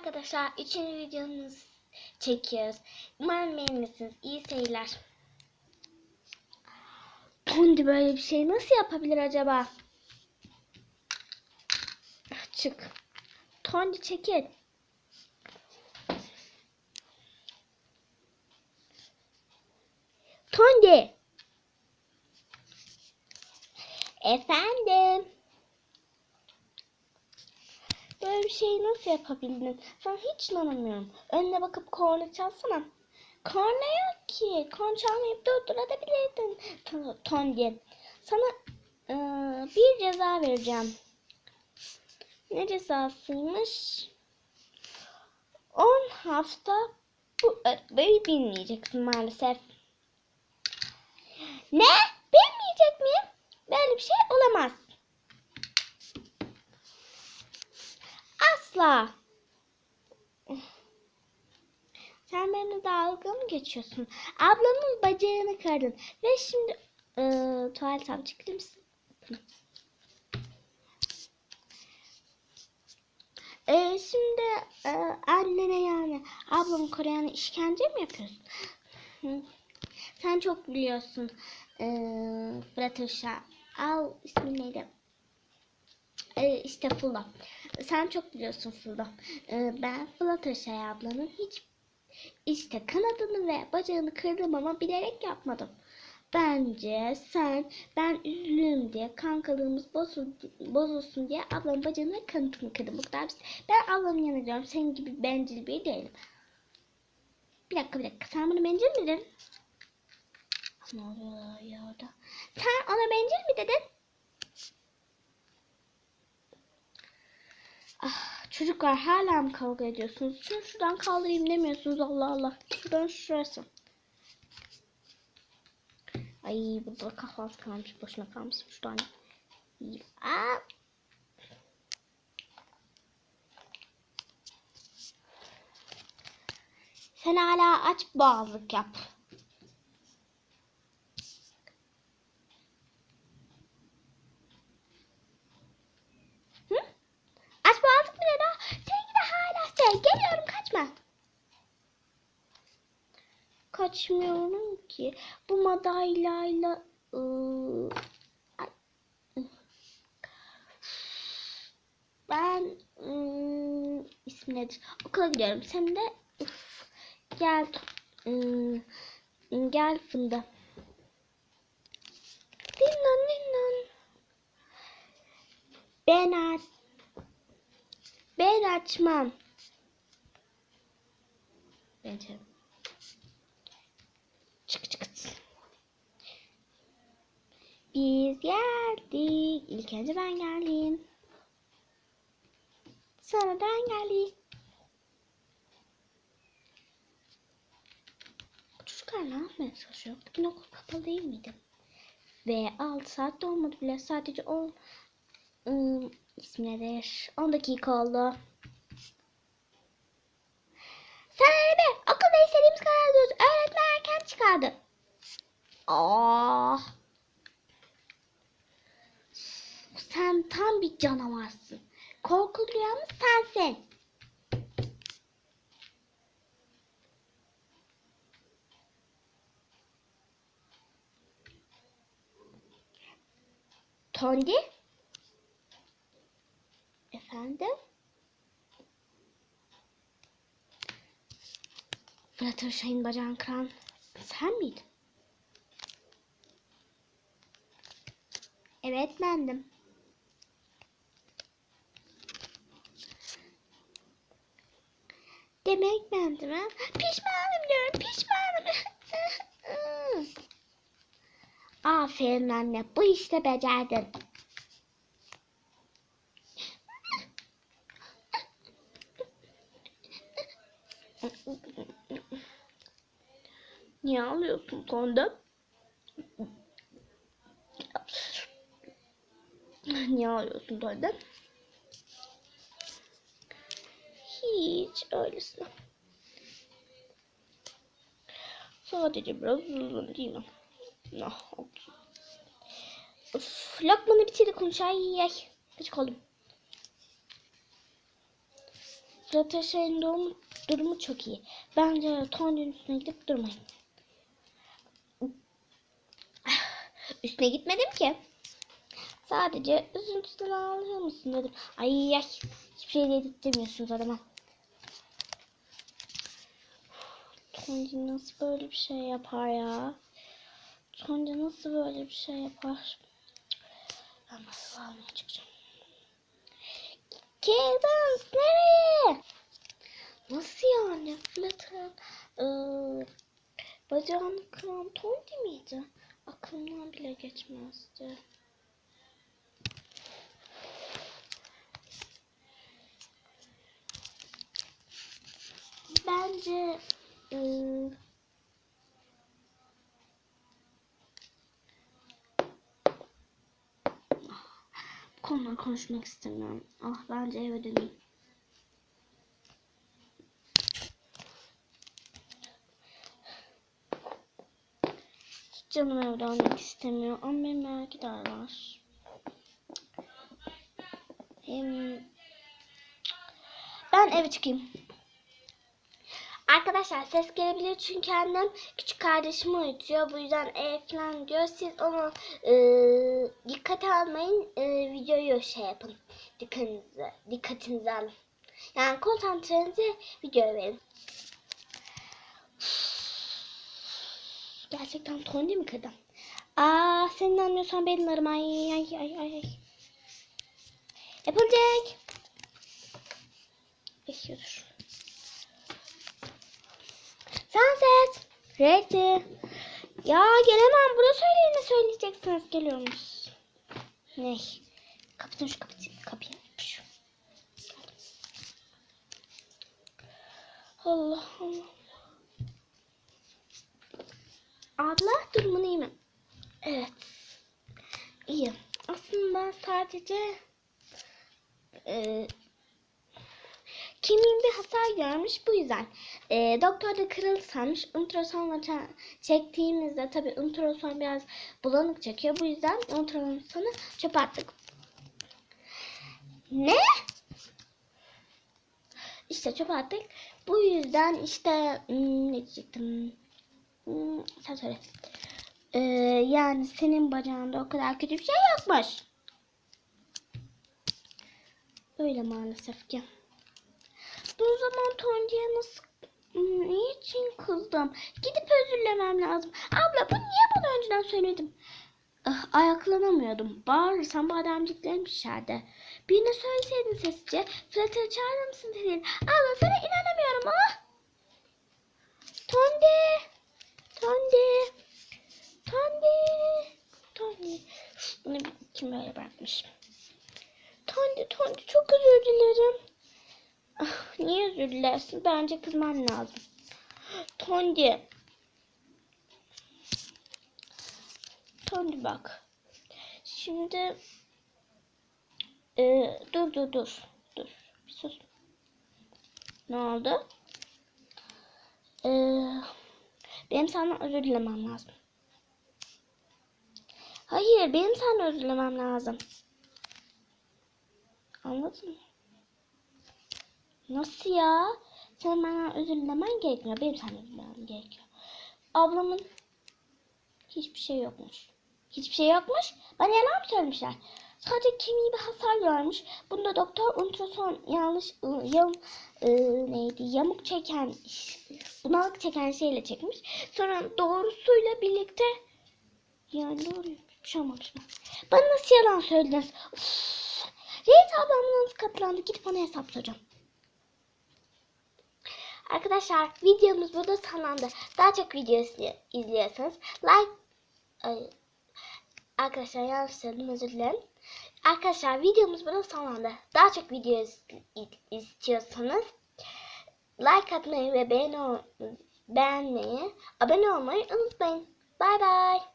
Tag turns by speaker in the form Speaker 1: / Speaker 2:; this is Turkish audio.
Speaker 1: arkadaşlar. Üçüncü videomuz çekiyoruz. Umarım beğenirsiniz. İyi seyirler. Tondi böyle bir şey nasıl yapabilir acaba? Çık. Tondi çekil. Tondi. Efendim. Böyle bir şeyi nasıl yapabildin? Sana hiç inanamıyorum. Önüne bakıp korna çalsana. Korna yok ki. Korna çalmayıp durdurabilirdin. To- Tondi. Sana eee, bir ceza vereceğim. Ne cezasıymış? 10 hafta bu öğretmeyi bilmeyeceksin maalesef. Ne? Bilmeyecek miyim? Böyle bir şey olamaz. Asla. Sen benimle dalga mı geçiyorsun? Ablamın bacağını kırdın. Ve şimdi eee tuvaletten çıkar mısın? Ee, şimdi e, annene yani ablamı koruyana işkence mi yapıyorsun? Sen çok biliyorsun. Ee, Fıratışa. Al ismi neydi? Ee, işte Fula. Sen çok biliyorsun Fula. Ee, ben Fluttershy ablanın hiç işte kanadını ve bacağını kırdım ama bilerek yapmadım. Bence sen ben üzülürüm diye kankalığımız bozul, bozulsun diye ablamın bacağını ve kanatını kırdım. Bu kadar. Ben ablamın yanına gidiyorum. Senin gibi bencil biri değilim. Bir dakika bir dakika. Sen bunu bencil mi dedin? Ne oluyor ya orada? Sen ona bencil mi dedin? Ah, çocuklar hala mı kavga ediyorsunuz? Şunu şuradan kaldırayım demiyorsunuz Allah Allah. Şuradan şurası. Ay burada kahvaltı kalmış. Boşuna kalmış. Şuradan. yiyeyim. Aa. Sen hala aç boğazlık yap. Hı? Aç boğazlık mı dedi o? Seninki de hala şey. Geliyorum kaçma. Kaçmıyorum ki. Bu madalyayla ıı, ben ıı, ismi nedir? Okula gidiyorum. Sen de gel ıı, gel fındı. Dinlen dinlen. Ben aç. Ben açmam. Bence. Çık çık. Biz geldik. İlk önce ben geldim. Sonra ben geldim. Çocuklar ne yapmaya çalışıyor? Bugün okul kapalı değil miydi? Ve 6 saat de olmadı bile. Sadece 10 ım, ismi nedir? 10 dakika oldu. Çıkardı. Aa. Sen tam bir canavarsın. Korku duyanı sensin. Tondi? Efendim? Fluttershy'in bacağını kıran sen miydin? Evet bendim. Demek bendim ha? Pişmanım diyorum pişmanım. Aferin anne bu işte becerdin. Niye ağlıyorsun Tonda? Niye ağlıyorsun Tonda? Hiç öylesine. Sadece biraz uzun değil mi? Ah, olsun. Of, lokmanı bitirdi konuş. Ay ay. Gıcık oldum. Fluttershy'in durumu, durumu çok iyi. Bence Tondi'nin üstüne gidip durmayın. Üstüne gitmedim ki. Sadece üzüntüden ağlıyor musun dedim. Ay ay. Hiçbir şey dedirtmiyorsunuz adama. Tondi nasıl böyle bir şey yapar ya? Tondi nasıl böyle bir şey yapar? Ben nasıl almaya çıkacağım? Cadence nereye? Nasıl yani? Flutter ee, bacağını kıran Tondi miydi? Aklımdan bile geçmezdi. Bence bu konudan konuşmak istemiyorum. Ah bence eve döneyim. Canım evde olmak istemiyor ama benim merak ederler. Hem ben eve çıkayım. Arkadaşlar ses gelebilir çünkü annem küçük kardeşimi uyutuyor. Bu yüzden ev falan diyor. Siz onu e, dikkate almayın. E, videoyu şey yapın. Dikkatinizi, dikkatinizi alın. Yani konsantrenizi videoya verin. Gerçekten Tony mi kırdım? Aa senin anlıyorsan benim arım. Ay ay ay ay. Yapılacak. Bekliyordur. Sunset. Ready. Ya gelemem. Burada söyleyin ne söyleyeceksiniz. Geliyormuş. Ne? Kapatın şu kapıyı. Kapıyı. Allah Allah. Abla durumun iyi mi? Evet. İyi. Aslında ben sadece e, kemiğim bir hasar görmüş bu yüzden. E, doktor da kırıldı sanmış. Ultrasonla çektiğimizde tabi ultrason biraz bulanık çekiyor. Bu yüzden ultrasonu çöpe attık. Ne? İşte çöpe attık. Bu yüzden işte hmm, ne diyecektim? Hmm, sen söyle. Ee, yani senin bacağında o kadar kötü bir şey yokmuş. Öyle maalesef ki. Bu zaman Tondi'ye nasıl Hmm, niçin kızdım? Gidip özürlemem lazım. Abla bu niye bana önceden söyledim? Ah, ayaklanamıyordum. Bağırırsam bademciklerim pişerdi. Birine söyleseydin sesçe. Fırat'ı çağırır mısın dedin. Abla sana inanamıyorum ah. Tondi. Tondi. Tondi. Tondi. Bunu kim böyle bırakmış? Tondi, Tondi çok özür dilerim. Ah, niye özür dilersin? Bence kızman lazım. Tondi. Tondi bak. Şimdi e, dur dur dur. Dur. Bir sus. Ne oldu? E, benim senden özür dilemem lazım. Hayır, benim senden özür dilemem lazım. Anladın mı? Nasıl ya? Sen bana özür dilemen gerekmiyor. Benim senden özür dilemem gerekiyor. Ablamın hiçbir şey yokmuş. Hiçbir şey yokmuş. Bana yalan mı söylemişler? Sadece kemiği bir hasar görmüş. Bunda doktor ultrason yanlış ı, yam, ı, neydi yamuk çeken bunalık çeken şeyle çekmiş. Sonra doğrusuyla birlikte yani doğru mı? Bana nasıl yalan söylediniz? Uf. Reis ablamla nasıl katlandı? Gidip ona hesap soracağım. Arkadaşlar videomuz burada sonlandı. Daha çok video izli- izliyorsanız like Ay, Arkadaşlar yanlış söyledim özür dilerim. Arkadaşlar videomuz burada sonlandı. Daha çok video istiyorsanız like atmayı ve beğeni, beğenmeyi, abone olmayı unutmayın. Bay bay.